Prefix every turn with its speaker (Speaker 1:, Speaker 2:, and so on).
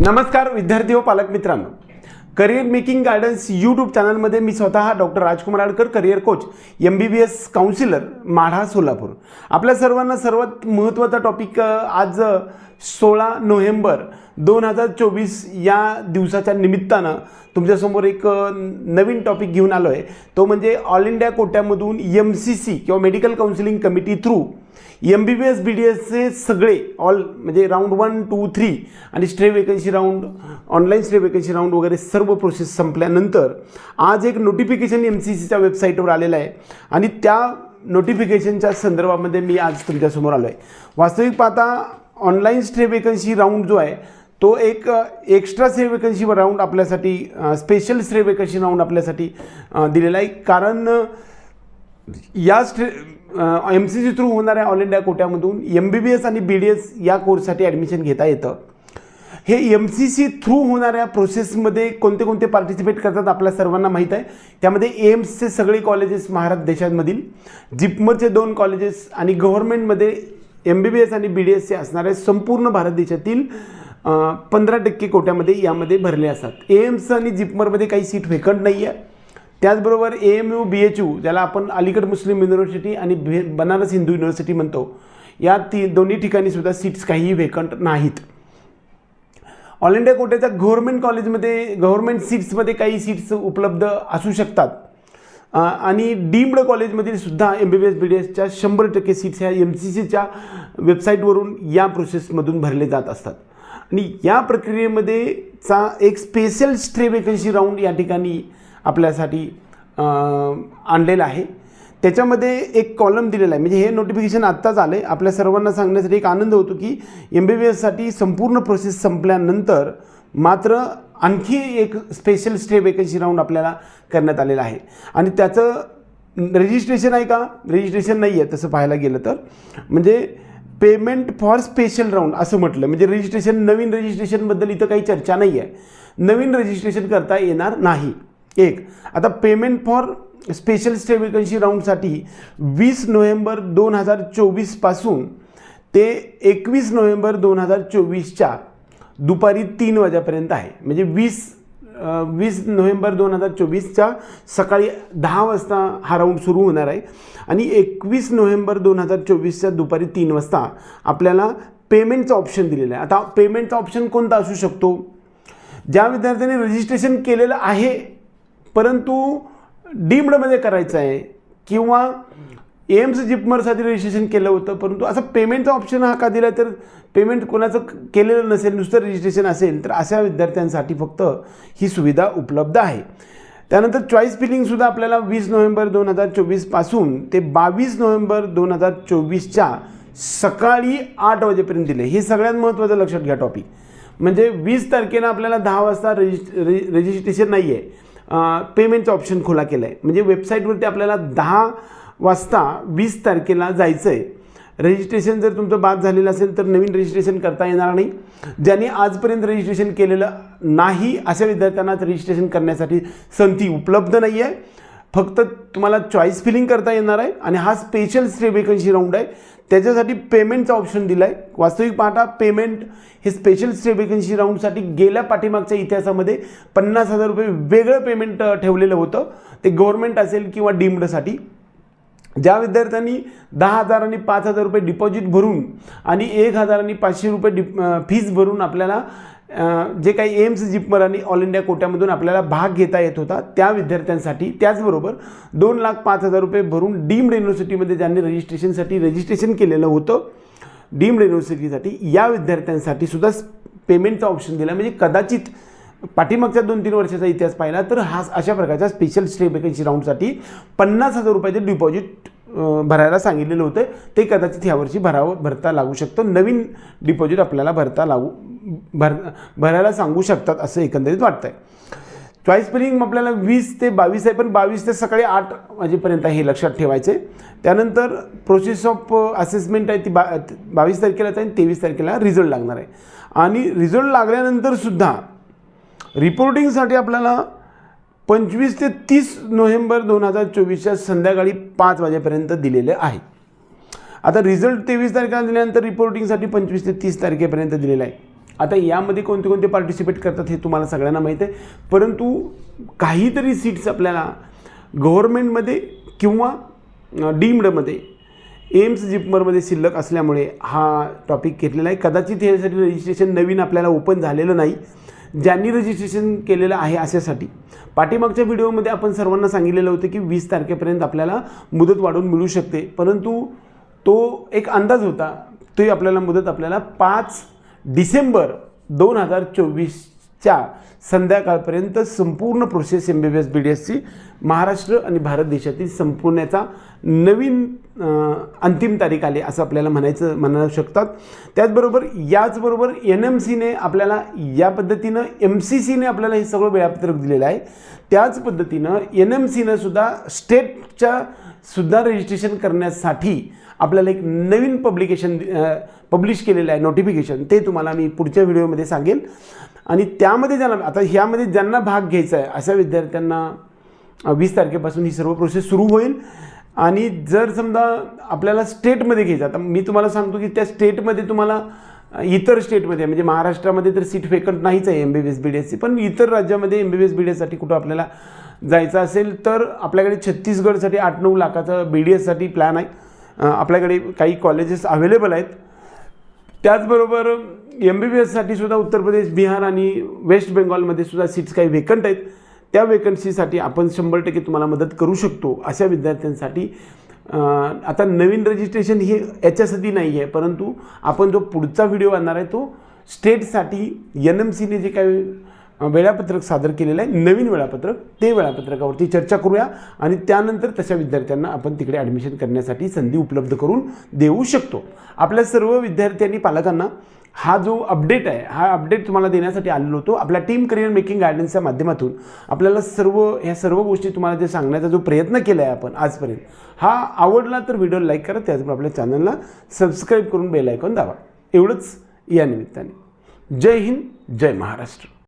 Speaker 1: नमस्कार विद्यार्थी व पालक मित्रांनो. करिअर मेकिंग गायडन्स यूट्यूब चॅनलमध्ये मी स्वतः doctor Rajkumar Adkar career coach M B B S counsellor Madha Solapur. आपल्या सर्वांना सर्वात महत्त्वाचा टॉपिक आज सोळा नोव्हेंबर दोन हजार चोवीस या दिवसाच्या निमित्तानं तुमच्यासमोर एक नवीन टॉपिक घेऊन आलो आहे तो म्हणजे ऑल इंडिया कोट्यामधून एम सी सी किंवा medical counselling committee through M B B S B D एसचे सगळे ऑल म्हणजे राऊंड वन टू थ्री आणि stray vacancy round online stray vacancy round वगैरे सर्व प्रोसेस संपल्यानंतर आज एक नोटिफिकेशन एम सी सीच्या वेबसाईटवर आलेलं आहे. आणि त्या नोटिफिकेशनच्या संदर्भामध्ये मी आज तुमच्यासमोर आलो आहे वास्तविक पाहता ऑनलाईन स्ट्रे वेकन्सी राऊंड जो आहे तो एक एक्स्ट्रा स्ट्रे वेकन्सी राऊंड आपल्यासाठी स्पेशल स्ट्रे वेकन्सी राऊंड आपल्यासाठी दिलेला आहे. कारण याच या एम सी सी थ्रू होणाऱ्या ऑल इंडिया कोट्यामधून एम बी बी एस आणि बी डी एस या कोर्ससाठी ॲडमिशन घेता येतं. हे एम सी सी थ्रू होणाऱ्या प्रोसेसमध्ये कोणते कोणते पार्टिसिपेट करतात आपल्या सर्वांना माहीत आहे. त्यामध्ये एम्सचे सगळे कॉलेजेस महाराष्ट्र देशांमधील जिपमरचे दोन कॉलेजेस आणि गव्हर्नमेंटमध्ये एम बी बी एस आणि बी डी एसचे असणारे संपूर्ण भारत देशातील पंधरा टक्के कोट्यामध्ये यामध्ये भरले असतात. एम्स आणि जिपमरमध्ये काही सीट व्हेकंट नाही आहे त्याचबरोबर A M U B H U ज्याला आपण अलीगड मुस्लिम युनिव्हर्सिटी आणि बनारस हिंदू युनिव्हर्सिटी म्हणतो या ती दोन्ही ठिकाणी सुद्धा सीट्स काहीही व्हेकंट नाहीत. ऑल इंडिया कोट्याच्या गव्हर्मेंट कॉलेजमध्ये गव्हर्मेंट सीट्समध्ये काही सीट्स उपलब्ध असू शकतात. आणि डीम्ड कॉलेजमधील सुद्धा M B B S B D एसच्या शंभर टक्के सीट्स ह्या एम सी सीच्या वेबसाईटवरून या प्रोसेसमधून भरले जात असतात. आणि या प्रक्रियेमध्ये चा एक स्पेशल स्ट्रे वेकन्सी राऊंड या ठिकाणी आपल्यासाठी आणलेलं आहे. त्याच्यामध्ये एक कॉलम दिलेला आहे. म्हणजे हे नोटिफिकेशन आत्ताच आलं आहे आपल्या सर्वांना सांगण्यासाठी एक आनंद होतो की एम बी बी एससाठी संपूर्ण प्रोसेस संपल्यानंतर मात्र आणखी एक स्पेशल स्टे वेकन्सी राऊंड आपल्याला करण्यात आलेला आहे. आणि त्याचं रजिस्ट्रेशन आहे का? रजिस्ट्रेशन नाही आहे तसं पाहायला गेलं तर. म्हणजे पेमेंट फॉर स्पेशल राऊंड असं म्हटलं. म्हणजे रजिस्ट्रेशन नवीन रजिस्ट्रेशनबद्दल इथं काही चर्चा नाही आहे नवीन रजिस्ट्रेशन करता येणार नाही. एक. आता payment for special state vacancy राऊंडसाठी वीस नोव्हेंबर दोन हजार चोवीसपासून ते एकवीस नोव्हेंबर दोन हजार चोवीसच्या दुपारी तीन वाजेपर्यंत आहे. म्हणजे वीस वीस नोव्हेंबर दोन हजार चोवीसच्या सकाळी दहा वाजता हा राऊंड सुरू होणार आहे. आणि एकवीस नोव्हेंबर दोन हजार चोवीसच्या दुपारी तीन वाजता आपल्याला पेमेंटचं ऑप्शन दिलेलं आहे. आता पेमेंटचा ऑप्शन कोणता असू शकतो? ज्या विद्यार्थ्यांनी रजिस्ट्रेशन केलेलं आहे परंतु डीम्डमध्ये करायचं आहे किंवा एम्स जिपमरसाठी रजिस्ट्रेशन केलं होतं परंतु असं पेमेंटचा ऑप्शन हा का दिला? तर पेमेंट कोणाचं केलेलं नसेल नुसतं रजिस्ट्रेशन असेल तर अशा विद्यार्थ्यांसाठी फक्त ही सुविधा उपलब्ध आहे. त्यानंतर चॉईस फिलिंगसुद्धा आपल्याला वीस नोव्हेंबर दोन हजार चोवीसपासून ते बावीस नोव्हेंबर दोन हजार चोवीसच्या सकाळी आठ वाजेपर्यंत दिले. हे सगळ्यात महत्त्वाचं लक्षात घ्या टॉपिक म्हणजे वीस तारखेला आपल्याला दहा वाजता रजिस्ट रजिस्ट्रेशन नाही आहे पेमेंटचं ऑप्शन खुला केलं आहे म्हणजे वेबसाईटवरती आपल्याला दहा वाजता वीस तारखेला जायचं आहे रजिस्ट्रेशन जर तुमचं बाद झालेलं असेल तर नवीन रजिस्ट्रेशन करता येणार नाही. ज्यांनी आजपर्यंत रजिस्ट्रेशन केलेलं नाही अशा विद्यार्थ्यांनाच रजिस्ट्रेशन करण्यासाठी संधी उपलब्ध नाही आहे फक्त तुम्हाला चॉईस फिलिंग करता येणार आहे आणि हा स्पेशल स्टे वेकन्सी राऊंड आहे. त्याच्यासाठी पेमेंटचा ऑप्शन दिला आहे वास्तविक पाहता पेमेंट हे स्पेशल स्टे वेकन्सी राऊंडसाठी गेल्या पाठीमागच्या इतिहासामध्ये पन्नास हजार रुपये वेगळं पेमेंट ठेवलेलं होतं. ते गव्हर्नमेंट असेल किंवा डीम्डसाठी ज्या विद्यार्थ्यांनी दहा हजार आणि पाच हजार रुपये डिपॉझिट भरून आणि एक हजार आणि पाचशे रुपये डिप फीज भरून आपल्याला जे काही एम्स जिपमर आणि ऑल इंडिया कोट्यामधून आपल्याला भाग घेता येत होता त्या विद्यार्थ्यांसाठी त्याचबरोबर दोन लाख पाच हजार रुपये भरून डीम्ड युनिव्हर्सिटीमध्ये ज्यांनी रजिस्ट्रेशनसाठी रजिस्ट्रेशन केलेलं होतं डीम्ड युनिव्हर्सिटीसाठी या विद्यार्थ्यांसाठी सुद्धा पेमेंटचा ऑप्शन दिला. म्हणजे कदाचित पाठीमागच्या दोन तीन वर्षाचा इतिहास पाहिला तर हा अशा प्रकारच्या स्पेशल स्टे वेकन्सी राऊंडसाठी पन्नास हजार रुपयाचे डिपॉझिट भरायला सांगितलेलं होतं. ते कदाचित ह्यावर्षी भरावं भरता लागू शकतं. नवीन डिपॉझिट आपल्याला भरता लागू भर भरायला सांगू शकतात असं एकंदरीत वाटतंय. चॉईस फिलिंग आपल्याला वीस ते बावीस आहे पण बावीस ते सकाळी आठ वाजेपर्यंत आहे हे लक्षात ठेवायचे. त्यानंतर प्रोसेस ऑफ असेसमेंट आहे ती बा बावीस तारखेला आहे आणि तेवीस तारखेला रिझल्ट लागणार आहे. आणि रिझल्ट लागल्यानंतर सुद्धा रिपोर्टिंगसाठी आपल्याला पंचवीस ते तीस नोव्हेंबर दोन हजार चोवीसच्या संध्याकाळी पाच वाजेपर्यंत दिलेले आहे. आता रिझल्ट तेवीस तारखेला दिल्यानंतर रिपोर्टिंगसाठी पंचवीस ते तीस तारखेपर्यंत दिलेला आहे. आता यामध्ये कोणते कोणते पार्टिसिपेट करतात हे तुम्हाला सगळ्यांना माहीत आहे. परंतु काहीतरी सीट्स आपल्याला गव्हर्मेंटमध्ये किंवा डीम्डमध्ये एम्स जिपमरमध्ये शिल्लक असल्यामुळे हा टॉपिक घेतलेला आहे. कदाचित यासाठी रजिस्ट्रेशन नवीन आपल्याला ओपन झालेलं नाही. ज्यांनी रजिस्ट्रेशन केलेलं आहे अशासाठी. पाठीमागच्या व्हिडिओमध्ये आपण सर्वांना सांगितलेलं होतं की वीस तारखेपर्यंत आपल्याला मुदत वाढवून मिळू शकते. परंतु तो एक अंदाज होता. तो आपल्याला मुदत आपल्याला पाच डिसेंबर दोन हजार चोवीसच्या संध्याकाळपर्यंत संपूर्ण process M B B S B D एसची महाराष्ट्र आणि भारत देशातील संपवण्याचा नवीन अंतिम तारीख आली असं आपल्याला म्हणायचं म्हणू शकतात. त्याचबरोबर याचबरोबर एन एम सीने आपल्याला या पद्धतीनं एम सी सीने आपल्याला हे सगळं वेळापत्रक दिलेलं आहे. त्याच पद्धतीनं एन एम सीनं सुद्धा स्टेटच्या सुद्धा रजिस्ट्रेशन करण्यासाठी आपल्याला एक नवीन पब्लिकेशन पब्लिश केलेलं आहे नोटिफिकेशन ते तुम्हाला मी पुढच्या व्हिडिओमध्ये सांगेल. आणि त्यामध्ये ज्यांना आता ह्यामध्ये ज्यांना भाग घ्यायचा आहे अशा विद्यार्थ्यांना वीस तारखेपासून ही सर्व प्रोसेस सुरू होईल. आणि जर समजा आपल्याला स्टेटमध्ये घ्यायचं आता मी तुम्हाला सांगतो की त्या स्टेटमध्ये तुम्हाला इतर स्टेटमध्ये म्हणजे महाराष्ट्रामध्ये तर सीट वेकंट नाहीच आहे M B B S B D एसची पण इतर राज्यामध्ये M B B S B D एससाठी कुठं आपल्याला जायचं असेल तर आपल्याकडे छत्तीसगडसाठी आठ नऊ लाखाचं बी डी एससाठी प्लॅन आहे. आपल्याकडे काही कॉलेजेस अवेलेबल आहेत. त्याचबरोबर एम बी बी एससाठी सुद्धा उत्तर प्रदेश बिहार आणि वेस्ट बेंगॉलमध्ये सुद्धा सीट्स काही वेकंट आहेत. त्या वेकन्सीसाठी आपण शंभर टक्के तुम्हाला मदत करू शकतो अशा विद्यार्थ्यांसाठी. आता नवीन रजिस्ट्रेशन हे याच्यासाठी नाही आहे परंतु आपण जो पुढचा व्हिडिओ आणणार आहे तो स्टेटसाठी एन एम सीने जे काही वेळापत्रक सादर केलेलं आहे. नवीन वेळापत्रक ते वेळापत्रकावरती चर्चा करूया आणि त्यानंतर तशा विद्यार्थ्यांना आपण तिकडे ॲडमिशन करण्यासाठी संधी उपलब्ध करून देऊ शकतो. आपल्या सर्व विद्यार्थ्यांनी पालकांना हा जो अपडेट आहे हा अपडेट तुम्हाला देण्यासाठी आलेलो होतो. आपल्या टीम करिअर मेकिंग गायडन्सच्या माध्यमातून आपल्याला सर्व ह्या सर्व गोष्टी तुम्हाला जे सांगण्याचा जो प्रयत्न केला आहे आपण आजपर्यंत हा आवडला तर व्हिडिओ लाईक करा. त्याचबरोबर आपल्या चॅनलला सबस्क्राईब करून बेल आयकॉन दाबा. एवढंच या निमित्ताने. जय हिंद जय महाराष्ट्र.